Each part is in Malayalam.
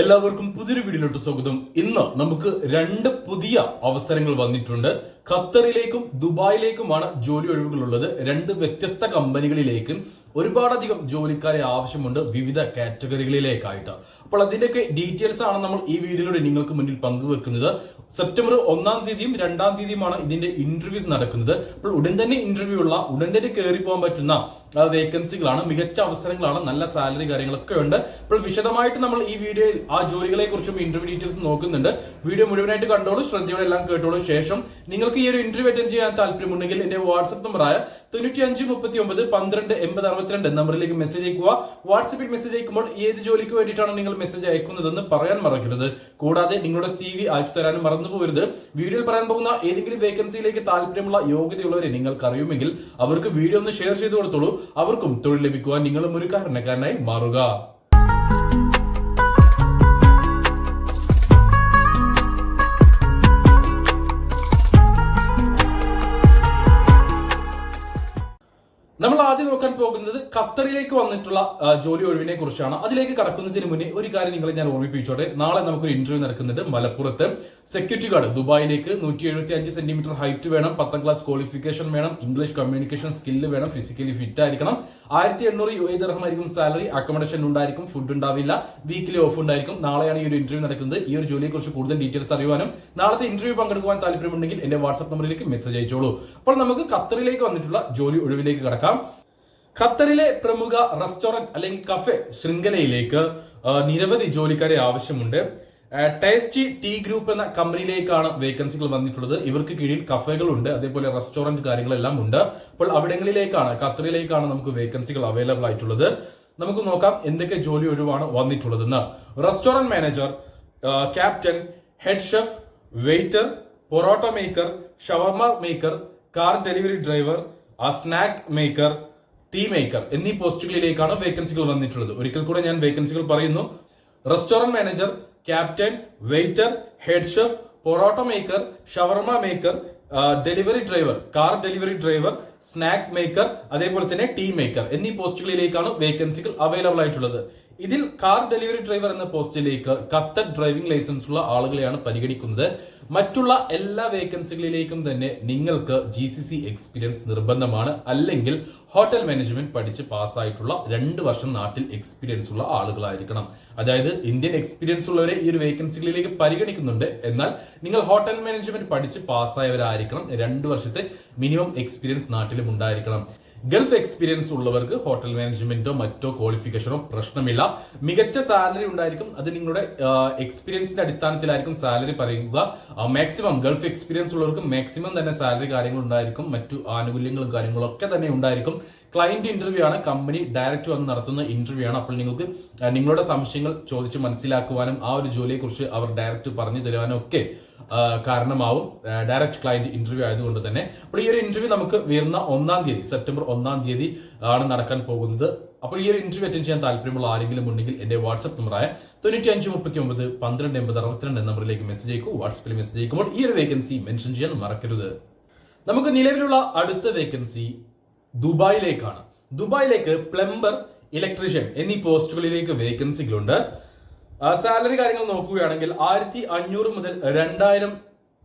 എല്ലാവർക്കും പുതിയൊരു വീഡിയോയിലോട്ട് സ്വാഗതം. ഇന്ന് നമുക്ക് രണ്ട് പുതിയ അവസരങ്ങൾ വന്നിട്ടുണ്ട്. ഖത്തറിലേക്കും ദുബായിലേക്കുമാണ് ജോലി ഒഴിവുകളുള്ളത്. രണ്ട് വ്യത്യസ്ത കമ്പനികളിലേക്കും ഒരുപാടധികം ജോലിക്കാരെ ആവശ്യമുണ്ട് വിവിധ കാറ്റഗറികളിലേക്കായിട്ട്. അപ്പോൾ അതിന്റെയൊക്കെ ഡീറ്റെയിൽസ് ആണ് നമ്മൾ ഈ വീഡിയോയിലൂടെ നിങ്ങൾക്ക് മുന്നിൽ പങ്കുവെക്കുന്നത്. സെപ്റ്റംബർ ഒന്നാം തീയതിയും രണ്ടാം തീയതിയുമാണ് ഇതിന്റെ ഇന്റർവ്യൂസ് നടക്കുന്നത്. അപ്പോൾ ഉടൻ തന്നെ ഇന്റർവ്യൂ ഉള്ള ഉടൻ തന്നെ കയറി പോകാൻ പറ്റുന്ന വേക്കൻസികളാണ് മികച്ച അവസരങ്ങളാണ് നല്ല സാലറി കാര്യങ്ങളൊക്കെ ഉണ്ട്. അപ്പോൾ വിശദമായിട്ട് നമ്മൾ ഈ വീഡിയോയിൽ ആ ജോലികളെ കുറിച്ചും ഇന്റർവ്യൂ ഡീറ്റെയിൽസ് നോക്കുന്നുണ്ട്. വീഡിയോ മുഴുവനായിട്ട് കണ്ടോളൂ ശ്രദ്ധയോടെ എല്ലാം കേട്ടോളൂ. ശേഷം നിങ്ങൾക്ക് ഈ ഒരു ഇന്റർവ്യൂ അറ്റൻഡ് ചെയ്യാൻ താല്പര്യമുണ്ടെങ്കിൽ എന്റെ വാട്സ്ആപ്പ് നമ്പറായ തൊണ്ണൂറ്റി അഞ്ച് മുപ്പത്തി ഒമ്പത് പന്ത്രണ്ട് എൺപത് അറുപത്തിരണ്ട് നമ്പറിലേക്ക് മെസ്സേജ് അയക്കുക. വാട്സ്ആപ്പിൽ മെസ്സേജ് അയക്കുമ്പോൾ ഏത് ജോലിക്ക് വേണ്ടിയിട്ടാണ് നിങ്ങൾ മെസ്സേജ് അയക്കുന്നതെന്ന് പറയാൻ മറക്കരുത്. കൂടാതെ നിങ്ങളുടെ സി വി അയച്ചു തരാനും മറന്നു പോകരുത്. വീഡിയോയിൽ പറയാൻ പോകുന്ന ഏതെങ്കിലും വേക്കൻസിയിലേക്ക് താല്പര്യമുള്ള യോഗ്യതയുള്ളവരെ നിങ്ങൾക്ക് അറിയുമെങ്കിൽ അവർക്ക് വീഡിയോ ഒന്ന് ഷെയർ ചെയ്ത് കൊടുത്തോളൂ. അവർക്കും തൊഴിൽ ലഭിക്കുവാൻ നിങ്ങളും ഒരു കാരണക്കാരനായി മാറുക. നമ്മൾ ആദ്യം നോക്കാൻ പോകുന്നത് ഖത്തറിലേക്ക് വന്നിട്ടുള്ള ജോലി ഒഴിവിനെ കുറിച്ചാണ് അതിലേക്ക് കടക്കുന്നതിന് മുന്നേ ഒരു കാര്യം നിങ്ങളെ ഞാൻ ഓർമ്മിപ്പിച്ചോട്ടെ. നാളെ നമുക്കൊരു ഇന്റർവ്യൂ നടക്കുന്നുണ്ട് മലപ്പുറത്ത്. സെക്യൂരിറ്റി ഗാർഡ് ദുബായിലേക്ക് നൂറ്റി എഴുപത്തി അഞ്ച് സെന്റിമീറ്റർ ഹൈറ്റ് വേണം. പത്താം ക്ലാസ് ക്വാളിഫിക്കേഷൻ വേണം. ഇംഗ്ലീഷ് കമ്മ്യൂണിക്കേഷൻ സ്കില്ല് വേണം. ഫിസിക്കലി ഫിറ്റ് ആയിരിക്കണം. ആയിരത്തി എണ്ണൂറ് യു എ ദർഹമായിരിക്കും സാലറി അക്കോമഡേഷൻ ഉണ്ടായിരിക്കും ഫുഡ് ഉണ്ടാവില്ല വീക്കിലി ഓഫ് ഉണ്ടായിരിക്കും. നാളെയാണ് ഈ ഒരു ഇന്റർവ്യൂ നടക്കുന്നത്. ഈ ഒരു ജോലിയെ കുറിച്ച് കൂടുതൽ ഡീറ്റെയിൽസ് അറിയുവാനും നാളത്തെ ഇന്റർവ്യൂ പങ്കെടുക്കുവാൻ താല്പര്യമുണ്ടെങ്കിൽ എന്റെ വാട്സ്ആപ്പ് നമ്പറിലേക്ക് മെസ്സേജ് അയച്ചോളൂ. അപ്പോൾ നമുക്ക് ഖത്തറിലേക്ക് വന്നിട്ടുള്ള ജോലി ഒഴിവിലേക്ക് കടക്കാം. ഖത്തറിലെ പ്രമുഖ റെസ്റ്റോറന്റ് അല്ലെങ്കിൽ കഫെ ശൃംഖലയിലേക്ക് നിരവധി ജോലിക്കാരെ ആവശ്യമുണ്ട്. ടേസ്റ്റി ടീ ഗ്രൂപ്പ് എന്ന കമ്പനിയിലേക്കാണ് വേക്കൻസികൾ വന്നിട്ടുള്ളത്. ഇവർക്ക് കീഴിൽ കഫേകളുണ്ട് അതേപോലെ റെസ്റ്റോറന്റ് കാര്യങ്ങളെല്ലാം ഉണ്ട്. അപ്പോൾ അവിടങ്ങളിലേക്കാണ് ഖത്തറിലേക്കാണ് നമുക്ക് വേക്കൻസികൾ അവൈലബിൾ ആയിട്ടുള്ളത്. നമുക്ക് നോക്കാം എന്തൊക്കെ ജോലി ഒഴിവാണ് വന്നിട്ടുള്ളതെന്ന്. Restaurant manager captain head chef waiter parotta maker shawarma maker car delivery driver snack maker tea maker എന്നീ പോസ്റ്റുകളിലേക്കാണ് വേക്കൻസികൾ വന്നിട്ടുള്ളത്. ഒരിക്കൽ കൂടെ ഞാൻ വേക്കൻസികൾ പറയുന്നു. Restaurant manager captain waiter head chef parotta maker shawarma maker delivery driver car delivery driver snack maker അതേപോലെ തന്നെ ടീ മേക്കർ എന്നീ പോസ്റ്റുകളിലേക്കാണ് വേക്കൻസികൾ അവൈലബിൾ ആയിട്ടുള്ളത്. ഇതിൽ കാർ ഡെലിവറി ഡ്രൈവർ എന്ന പോസ്റ്റിലേക്ക് ഖത്തർ ഡ്രൈവിംഗ് ലൈസൻസ് ഉള്ള ആളുകളെയാണ് പരിഗണിക്കുന്നത്. മറ്റുള്ള എല്ലാ വേക്കൻസികളിലേക്കും തന്നെ നിങ്ങൾക്ക് ജി സി സി എക്സ്പീരിയൻസ് നിർബന്ധമാണ്. അല്ലെങ്കിൽ ഹോട്ടൽ മാനേജ്മെന്റ് പഠിച്ച് പാസ്സായിട്ടുള്ള രണ്ട് വർഷം നാട്ടിൽ എക്സ്പീരിയൻസ് ഉള്ള ആളുകളായിരിക്കണം. അതായത് ഇന്ത്യൻ എക്സ്പീരിയൻസ് ഉള്ളവരെ ഈ ഒരു വേക്കൻസികളിലേക്ക് പരിഗണിക്കുന്നുണ്ട്. എന്നാൽ നിങ്ങൾ ഹോട്ടൽ മാനേജ്മെന്റ് പഠിച്ച് പാസ്സായവരായിരിക്കണം. രണ്ട് വർഷത്തെ മിനിമം എക്സ്പീരിയൻസ് നാട്ടിലും ഉണ്ടായിരിക്കണം. ഗൾഫ് എക്സ്പീരിയൻസ് ഉള്ളവർക്ക് ഹോട്ടൽ മാനേജ്മെന്റോ മറ്റോ ക്വാളിഫിക്കേഷനോ പ്രശ്നമില്ല. മികച്ച സാലറി ഉണ്ടായിരിക്കും. അത് നിങ്ങളുടെ എക്സ്പീരിയൻസിന്റെ അടിസ്ഥാനത്തിലായിരിക്കും സാലറി പറയുക. മാക്സിമം ഗൾഫ് എക്സ്പീരിയൻസ് ഉള്ളവർക്ക് മാക്സിമം തന്നെ സാലറി കാര്യങ്ങൾ ഉണ്ടായിരിക്കും. മറ്റു ആനുകൂല്യങ്ങളും കാര്യങ്ങളും ഒക്കെ തന്നെ ഉണ്ടായിരിക്കും. ക്ലയന്റ് ഇന്റർവ്യൂ ആണ് കമ്പനി ഡയറക്റ്റ് വന്ന് നടത്തുന്ന ഇന്റർവ്യൂ ആണ്. അപ്പോൾ നിങ്ങൾക്ക് നിങ്ങളുടെ സംശയങ്ങൾ ചോദിച്ച് മനസ്സിലാക്കുവാനും ആ ഒരു ജോലിയെക്കുറിച്ച് അവർ ഡയറക്റ്റ് പറഞ്ഞു തരുവാനും ഒക്കെ കാരണമാവും ഡയറക്റ്റ് ക്ലയന്റ് ഇന്റർവ്യൂ ആയതുകൊണ്ട് തന്നെ. അപ്പോൾ ഈ ഒരു ഇന്റർവ്യൂ നമുക്ക് വരുന്ന ഒന്നാം തീയതി സെപ്റ്റംബർ ഒന്നാം തീയതി ആണ് നടക്കാൻ പോകുന്നത്. അപ്പോൾ ഈ ഒരു ഇന്റർവ്യൂ അറ്റൻഡ് ചെയ്യാൻ താല്പര്യമുള്ള ആരെങ്കിലും ഉണ്ടെങ്കിൽ എന്റെ വാട്സ്ആപ്പ് നമ്പറായ തൊണ്ണൂറ്റി അഞ്ച് മുപ്പത്തി ഒമ്പത് പന്ത്രണ്ട് എൺപത് അറുപത്തിരണ്ട് നമ്പറിലേക്ക് മെസ്സേജ് അയക്കൂ. വാട്സ്ആപ്പിൽ മെസ്സേജ് അയക്കുമ്പോൾ ഈ ഒരു വേക്കൻസി മെൻഷൻ ചെയ്യാൻ മറക്കരുത്. നമുക്ക് നിലവിലുള്ള അടുത്ത വേക്കൻസി ദുബായിലേക്കാണ്. ദുബായിലേക്ക് പ്ലംബർ ഇലക്ട്രീഷ്യൻ എന്നീ പോസ്റ്റുകളിലേക്ക് വേക്കൻസികളുണ്ട്. സാലറി കാര്യങ്ങൾ നോക്കുകയാണെങ്കിൽ ആയിരത്തി അഞ്ഞൂറ് മുതൽ രണ്ടായിരം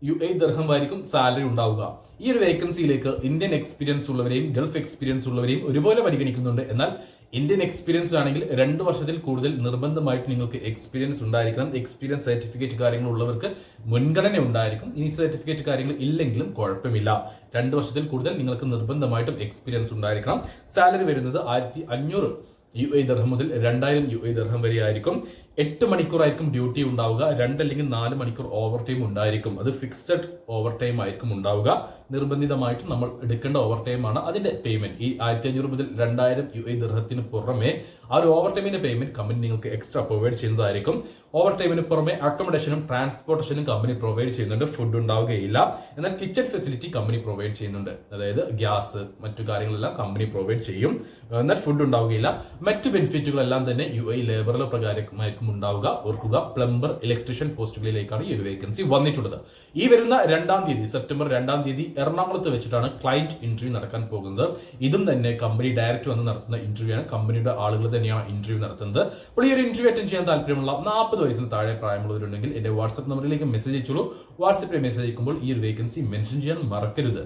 യു എ ദർഹം ആയിരിക്കും സാലറി ഉണ്ടാവുക. ഈ ഒരു വേക്കൻസിയിലേക്ക് ഇന്ത്യൻ എക്സ്പീരിയൻസ് ഉള്ളവരെയും ഗൾഫ് എക്സ്പീരിയൻസ് ഉള്ളവരെയും ഒരുപോലെ പരിഗണിക്കുന്നുണ്ട്. എന്നാൽ ഇന്ത്യൻ എക്സ്പീരിയൻസ് ആണെങ്കിൽ രണ്ട് വർഷത്തിൽ കൂടുതൽ നിർബന്ധമായിട്ട് നിങ്ങൾക്ക് എക്സ്പീരിയൻസ് ഉണ്ടായിരിക്കണം. എക്സ്പീരിയൻസ് സർട്ടിഫിക്കറ്റ് കാര്യങ്ങൾ ഉള്ളവർക്ക് മുൻഗണന ഉണ്ടായിരിക്കും. ഈ സർട്ടിഫിക്കറ്റ് കാര്യങ്ങൾ ഇല്ലെങ്കിലും കുഴപ്പമില്ല. രണ്ട് വർഷത്തിൽ കൂടുതൽ നിങ്ങൾക്ക് നിർബന്ധമായിട്ടും എക്സ്പീരിയൻസ് ഉണ്ടായിരിക്കണം. സാലറി വരുന്നത് ആയിരത്തി അഞ്ഞൂറ് യു എ ദർഹം മുതൽ രണ്ടായിരം യു എ ദർഹം വരെ ആയിരിക്കും. എട്ട് മണിക്കൂറായിരിക്കും ഡ്യൂട്ടി ഉണ്ടാവുക. രണ്ട് അല്ലെങ്കിൽ നാല് മണിക്കൂർ ഓവർ ടൈം ഉണ്ടായിരിക്കും. അത് ഫിക്സഡ് ഓവർ ടൈം ആയിരിക്കും ഉണ്ടാവുക. നിർബന്ധിതമായിട്ട് നമ്മൾ എടുക്കേണ്ട ഓവർ ടൈം ആണ് അതിന്റെ പേയ്മെന്റ് ഈ ആയിരത്തി അഞ്ഞൂറ് മുതൽ രണ്ടായിരം യു എ ദൃഹത്തിന് പുറമെ ആ ഒരു ഓവർ ടൈമിന്റെ പേയ്മെന്റ് കമ്പനി നിങ്ങൾക്ക് എക്സ്ട്രാ പ്രൊവൈഡ് ചെയ്യുന്നതായിരിക്കും. ഓവർ ടൈമിന് പുറമെ അക്കോമഡേഷനും ട്രാൻസ്പോർട്ടേഷനും കമ്പനി പ്രൊവൈഡ് ചെയ്യുന്നുണ്ട്. ഫുഡ് ഉണ്ടാവുകയില്ല. എന്നാൽ കിച്ചൺ ഫെസിലിറ്റി കമ്പനി പ്രൊവൈഡ് ചെയ്യുന്നുണ്ട്. അതായത് ഗ്യാസ് മറ്റു കാര്യങ്ങളെല്ലാം കമ്പനി പ്രൊവൈഡ് ചെയ്യും. എന്നാൽ ഫുഡ് ഉണ്ടാവുകയില്ല. മറ്റു ബെനിഫിറ്റുകളെല്ലാം തന്നെ യു ഐ ലേബറിലെ പ്രകാരമായിരിക്കും ഉണ്ടാവുക. ഓർക്കുക പ്ലംബർ ഇലക്ട്രീഷ്യൻ പോസ്റ്റുകളിലേക്കാണ് ഈ ഒരു വേക്കൻസി വന്നിട്ടുള്ളത്. ഈ വരുന്ന രണ്ടാം തീയതി സെപ്റ്റംബർ രണ്ടാം തീയതി എറണാകുളത്ത് വെച്ചിട്ടാണ് ക്ലയന്റ് ഇന്റർവ്യൂ നടക്കാൻ പോകുന്നത്. ഇതും തന്നെ കമ്പനി ഡയറക്റ്റ് വന്ന് നടത്തുന്ന ഇന്റർവ്യൂ ആണ്. കമ്പനിയുടെ ആളുകൾ തന്നെയാണ് ഇന്റർവ്യൂ നടത്തുന്നത്. അപ്പോൾ ഈ ഒരു ഇന്റർവ്യൂ അറ്റൻഡ് ചെയ്യാൻ താല്പര്യമുള്ള നാൽപ്പത് വയസ്സിന് താഴെ പ്രായമുള്ളവരുണ്ടെങ്കിൽ എന്റെ വാട്സ്ആപ്പ് നമ്പറിലേക്ക് മെസ്സേജ് അയച്ചോളൂ. വാട്സ്ആപ്പിൽ മെസ്സേജ് അയക്കുമ്പോൾ ഈ ഒരു വേക്കൻസി മെൻഷൻ ചെയ്യാൻ മറക്കരുത്.